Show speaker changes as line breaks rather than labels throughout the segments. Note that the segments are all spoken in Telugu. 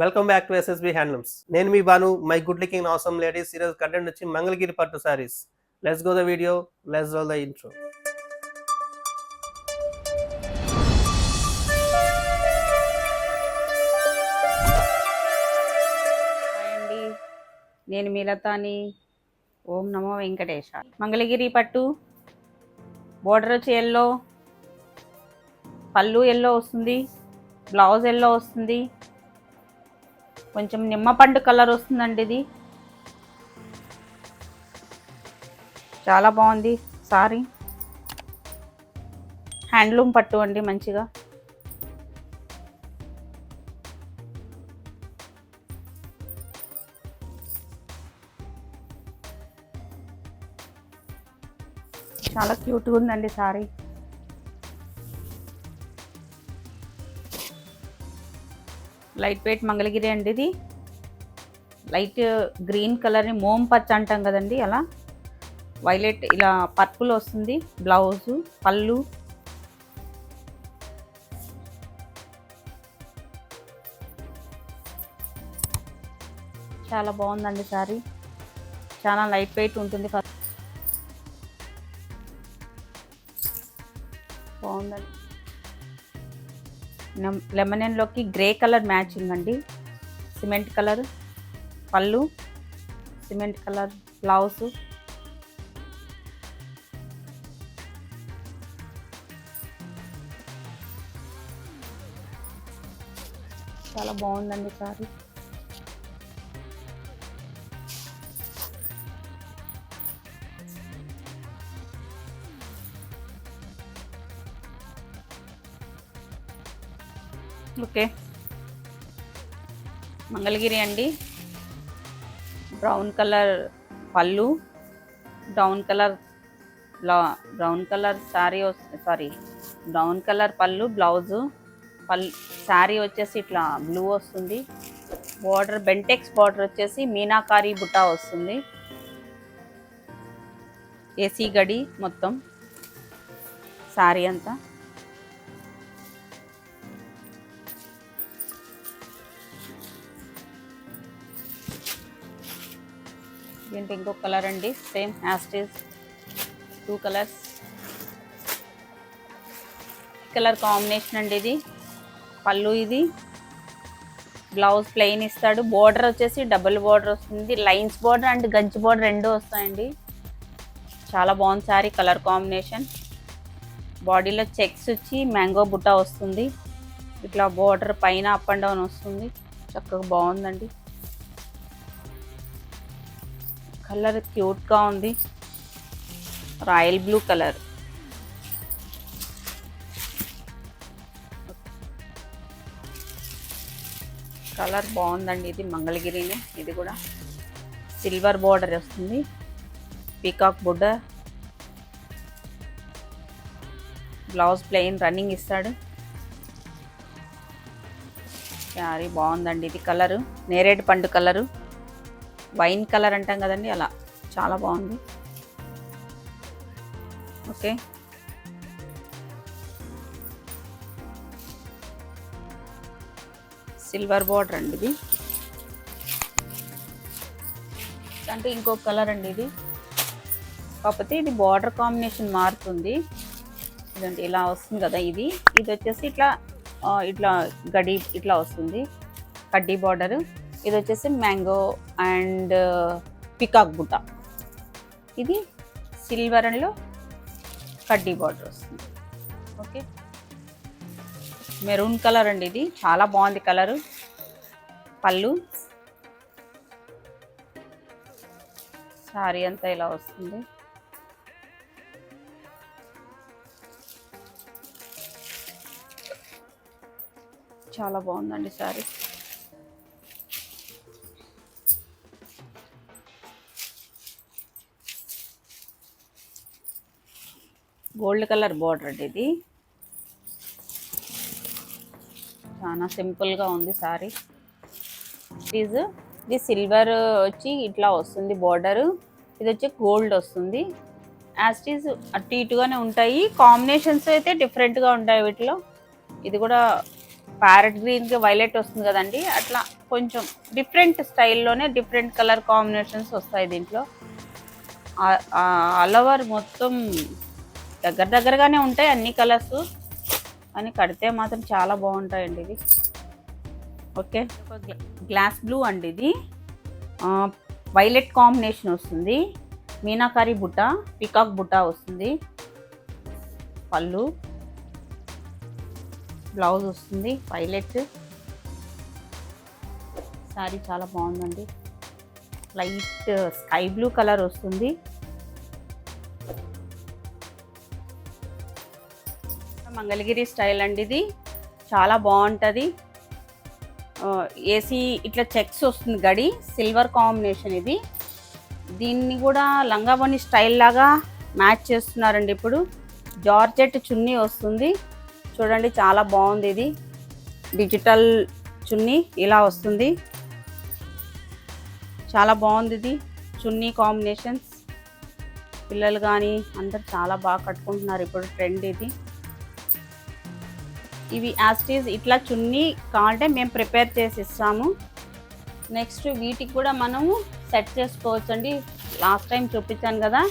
Welcome back to SSB handlooms నేను మీ బాను మై గుడ్ లుకింగ్ అవసరం లేడీస్ ఈరోజు కంటెంట్ వచ్చి మంగళగిరి పట్టు saris let's go the video let's go the intro
అండి. నేను మీలతాని. ఓం నమో వెంకటేశ మంగళగిరి పట్టు బోర్డర్ వచ్చి ఎల్లో పళ్ళు ఎల్లో వస్తుంది. బ్లౌజ్ ఎల్లో వస్తుంది. కొంచెం నిమ్మపండు కలర్ వస్తుందండి ఇది. చాలా బాగుంది సారీ. హ్యాండ్లూమ్ పట్టు అండి మంచిగా. చాలా క్యూట్గా ఉందండి సారీ. లైట్ వెయిట్ మంగళగిరి అండి ఇది లైట్ గ్రీన్ కలర్ని మోమ్ పచ్చ అంటాం కదండి అలా. వైలెట్ ఇలా పర్పుల్ వస్తుంది బ్లౌజు పళ్ళు. చాలా బాగుందండి సారీ. చాలా లైట్ వెయిట్ ఉంటుంది ఫస్ట్ బాగుందండి. లెమ్- లెమనెన్లోకి గ్రే కలర్ మ్యాచింగ్ అండి. సిమెంట్ కలర్ పళ్ళు సిమెంట్ కలర్ బ్లౌజ్. చాలా బాగుందండి సారీ. ఓకే. మంగళగిరి అండి. బ్రౌన్ కలర్ పళ్ళు బ్రౌన్ కలర్ బ్లా- brown colour sari sari brown colour పళ్ళు బ్లౌజు పల్ శారీ వచ్చేసి ఇట్లా బ్లూ వస్తుంది. బార్డర్ బెంటెక్స్ బార్డర్ వచ్చేసి మీనాకారి బుట్ట వస్తుంది. ఏసీ గడి మొత్తం శారీ అంతా. దీంట్లో ఇంకొక కలర్ అండి. Same as this two colours colour combination అండి ఇది. పళ్ళు ఇది. బ్లౌజ్ ప్లెయిన్ ఇస్తాడు. బోర్డర్ వచ్చేసి డబుల్ బోర్డర్ వస్తుంది. లైన్స్ బోర్డర్ అండ్ గంచి బోర్డర్ రెండు వస్తాయండి. చాలా బాగుంది సారీ కలర్ కాంబినేషన్. బాడీలో చెక్స్ వచ్చి మ్యాంగో బుట్ట వస్తుంది. ఇట్లా బోర్డర్ పైన అప్ అండ్ డౌన్ వస్తుంది. చక్కగా బాగుందండి. కలర్ క్యూట్గా ఉంది. Royal blue colour. కలర్ బాగుందండి ఇది మంగళగిరిని ఇది కూడా సిల్వర్ బోర్డర్ వస్తుంది. Peacock border blouse plain running ఇస్తాడు. శారీ బాగుందండి ఇది కలరు. నేరేడు పండు కలరు. వైన్ కలర్ అంటాం కదండి అలా. చాలా బాగుంది. ఓకే. సిల్వర్ బార్డర్ అండి ఇది. అంటే ఇంకొక కలర్ అండి ఇది. కాకపోతే ఇది బార్డర్ కాంబినేషన్ మారుతుంది. ఇదంటే ఇలా వస్తుంది కదా ఇది. ఇది వచ్చేసి ఇట్లా ఇట్లా గడి ఇట్లా వస్తుంది. కడ్డీ బార్డర్. ఇది వచ్చేసి మ్యాంగో అండ్ పికాక్ బుట్ట. ఇది సిల్వర్ అండ్లో కడ్డీ బార్డర్ వస్తుంది. ఓకే? మెరూన్ కలర్ అండి ఇది. చాలా బాగుంది కలరు. పళ్ళు. సారీ అంతా ఇలా వస్తుంది. చాలా బాగుందండి సారీ. గోల్డ్ కలర్ బార్డర్ అండి ఇది. చాలా సింపుల్గా ఉంది సారీ. ఇది ఇది సిల్వర్ వచ్చి ఇట్లా వస్తుంది బార్డర్. ఇది వచ్చి గోల్డ్ వస్తుంది. యాస్టీస్ అటు ఇటుగానే ఉంటాయి. కాంబినేషన్స్ అయితే డిఫరెంట్గా ఉంటాయి వీటిలో. ఇది కూడా ప్యారెట్ గ్రీన్కి వైలెట్ వస్తుంది కదండి. అట్లా కొంచెం డిఫరెంట్ స్టైల్లోనే డిఫరెంట్ కలర్ కాంబినేషన్స్ వస్తాయి దీంట్లో. అలవర్ మొత్తం దగ్గర దగ్గరగానే ఉంటాయి అన్ని కలర్స్. అని కడితే మాత్రం చాలా బాగుంటాయండి ఇవి. ఓకే. గ్లాస్ బ్లూ అండి ఇది. వైలెట్ కాంబినేషన్ వస్తుంది. మీనాకారి బుట్ట పికాక్ బుట్ట వస్తుంది. పళ్ళు. బ్లౌజ్ వస్తుంది వైలెట్. సారీ చాలా బాగుందండి. లైట్ స్కై బ్లూ కలర్ వస్తుంది. మంగళగిరి స్టైల్ అండి ఇది. చాలా బాగుంటుంది. ఏసీ ఇట్లా చెక్స్ వస్తుంది గడి. సిల్వర్ కాంబినేషన్ ఇది. దీన్ని కూడా లంగావని స్టైల్ లాగా మ్యాచ్ చేస్తున్నారండి ఇప్పుడు. జార్జెట్ చున్నీ వస్తుంది. చూడండి చాలా బాగుంది ఇది. డిజిటల్ చున్నీ ఇలా వస్తుంది. చాలా బాగుంది ఇది. చున్నీ కాంబినేషన్స్. పిల్లలు కానీ అందరు చాలా బాగా కట్టుకుంటున్నారు ఇప్పుడు ట్రెండ్ ఇది. ఇవి యాస్టీజ్ ఇట్లా చున్నీ కావాలంటే మేము ప్రిపేర్ చేసి ఇస్తాము. నెక్స్ట్ వీటికి కూడా మనము సెట్ చేసుకోవచ్చు అండి లాస్ట్ టైం చూపించాను కదా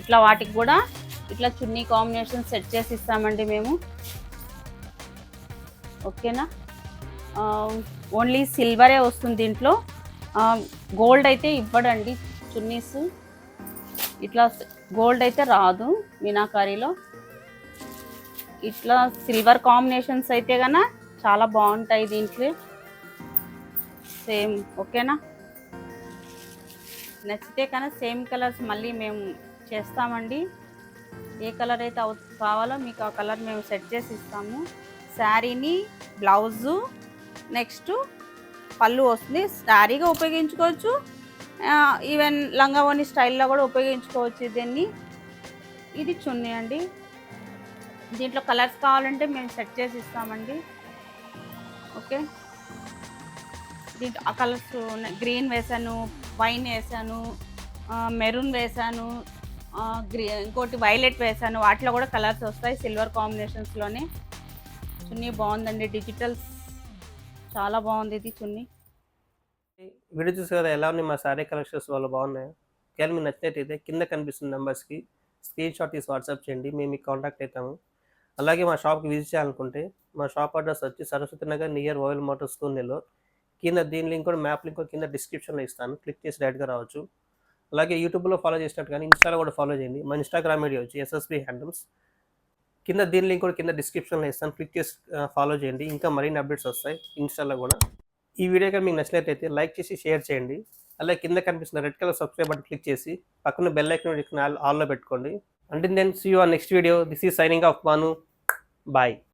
ఇట్లా వాటికి కూడా ఇట్లా చున్నీ కాంబినేషన్ సెట్ చేసి ఇస్తామండి మేము. ఓకేనా ఓన్లీ సిల్వరే వస్తుంది దీంట్లో. గోల్డ్ అయితే ఇవ్వడండి చున్నీస్. ఇట్లా గోల్డ్ అయితే రాదు మీనాకారీలో. ఇట్లా సిల్వర్ కాంబినేషన్స్ అయితే కన్నా చాలా బాగుంటాయి దీంట్లో. సేమ్ ఓకేనా? నచ్చితే కన్నా సేమ్ కలర్స్ మళ్ళీ మేము చేస్తామండి. ఏ కలర్ అయితే అవు కావాలో మీకు ఆ కలర్ మేము సెట్ చేసి ఇస్తాము. శారీని బ్లౌజు నెక్స్ట్ పళ్ళు వస్తుంది. శారీగా ఉపయోగించుకోవచ్చు. ఈవెన్ లంగావోని స్టైల్లో కూడా ఉపయోగించుకోవచ్చు దీన్ని. ఇది చున్నీ అండి. దీంట్లో కలర్స్ కావాలంటే మేము సెట్ చేసి ఇస్తామండి. ఓకే? దీంట్లో ఆ కలర్స్ గ్రీన్ వేసాను వైన్ వేసాను మెరూన్ వేసాను గ్రీ ఇంకోటి వైలెట్ వేసాను. వాటిలో కూడా కలర్స్ వస్తాయి సిల్వర్ కాంబినేషన్స్లోనే. చున్నీ బాగుందండి. డిజిటల్స్ చాలా బాగుంది ఇది చున్నీ.
వీడియో చూసి కదా ఎలా ఉన్నాయి మా సారీ కలెక్షన్స్ వాళ్ళు బాగున్నాయి? ఒకవేళ మీకు నచ్చినట్టయితే కింద కనిపిస్తున్న నెంబర్స్కి స్క్రీన్ షాట్ తీసి వాట్సాప్ చేయండి. మేము మీకు కాంటాక్ట్ అవుతాము. అలాగే మా షాప్కి విజిట్ చేయాలనుకుంటే మా షాప్ అడ్రస్ వచ్చి సరస్వతి నగర్ నియర్ ఓయల్ మోటార్ స్కూల్ నెల్లూరు. కింద దీని లింక్ కూడా మ్యాప్ లింక్ కూడా కింద డిస్క్రిప్షన్లో ఇస్తాను. క్లిక్ చేసి డైరెక్ట్గా రావచ్చు. అలాగే యూట్యూబ్లో ఫాలో చేసినట్టు కానీ ఇన్స్టాలో కూడా ఫాలో చేయండి. మా ఇన్స్టాగ్రామ్ ఐడి వచ్చి ఎస్ఎస్బి హ్యాండమ్స్. కింద దీని లింక్ కూడా కింద డిస్క్రిప్షన్లో ఇస్తాను. క్లిక్ చేసి ఫాలో చేయండి. ఇంకా మరిన్ని అప్డేట్స్ వస్తాయి ఇన్స్టాలో కూడా. ఈ వీడియో కానీ మీకు నచ్చినట్లయితే లైక్ చేసి షేర్ చేయండి. అలాగే కింద కనిపిస్తున్న red colour subscribe button click చేసి పక్కన బెల్ ఐకన్ ఆల్ ఆల్లో పెట్టుకోండి. అంటే then see you are next video this is signing off Manu Bye.